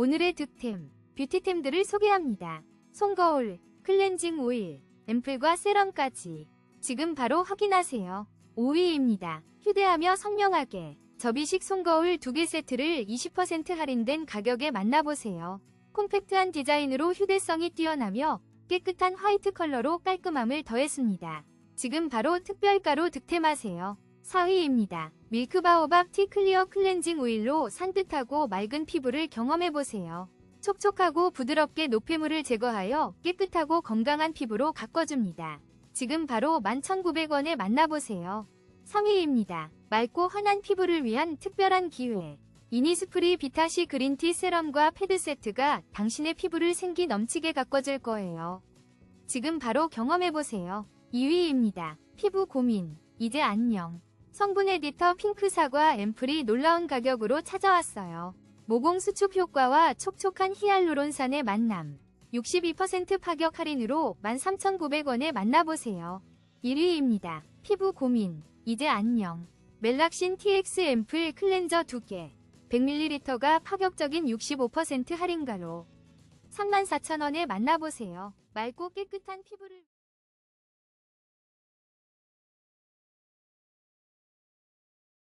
오늘의 득템, 뷰티템들을 소개합니다. 송거울, 클렌징 오일, 앰플과 세럼까지. 지금 바로 확인하세요. 5위입니다. 휴대하며 선명하게. 접이식 송거울 2개 세트를 20% 할인된 가격에 만나보세요. 콤팩트한 디자인으로 휴대성이 뛰어나며 깨끗한 화이트 컬러로 깔끔함을 더했습니다. 지금 바로 특별가로 득템하세요. 4위입니다. 밀크바오밥 티 클리어 클렌징 오일로 산뜻하고 맑은 피부를 경험해보세요. 촉촉하고 부드럽게 노폐물을 제거하여 깨끗하고 건강한 피부로 가꿔줍니다. 지금 바로 11,900원에 만나보세요. 3위입니다. 맑고 환한 피부를 위한 특별한 기회. 이니스프리 비타시 그린티 세럼과 패드 세트가 당신의 피부를 생기 넘치게 가꿔줄 거예요. 지금 바로 경험해보세요. 2위입니다. 피부 고민. 이제 안녕. 성분 에디터 핑크 사과 앰플이 놀라운 가격으로 찾아왔어요. 모공 수축 효과와 촉촉한 히알루론산의 만남. 62% 파격 할인으로 13,900원에 만나보세요. 1위입니다. 피부 고민. 이제 안녕. 멜락신 TX 앰플 클렌저 2개. 100ml가 파격적인 65% 할인가로 34,000원에 만나보세요. 맑고 깨끗한 피부를